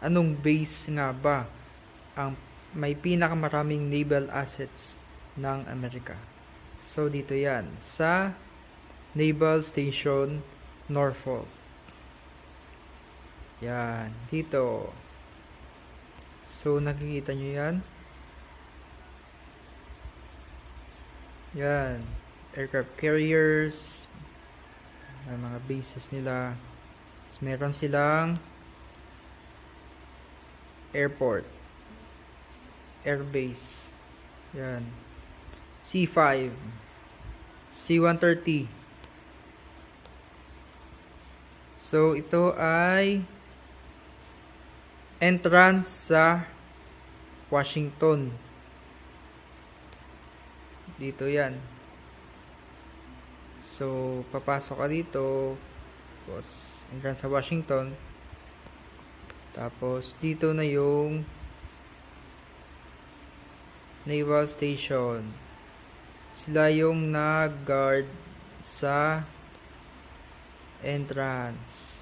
Anong base nga ba ang may pinakamaraming naval assets ng Amerika? So, dito yan. Sa Naval Station Norfolk. Yan. Dito. So, nakikita nyo yan. Yan. Aircraft carriers. May mga bases nila. Tapos meron silang airport. Airbase. Yan. C5. C-130. So, ito ay entrance sa Washington. Dito yan. So, papasok ka dito. Tapos, entrance sa Washington. Tapos, dito na yung Naval Station. Sila yung nag-guard sa entrance.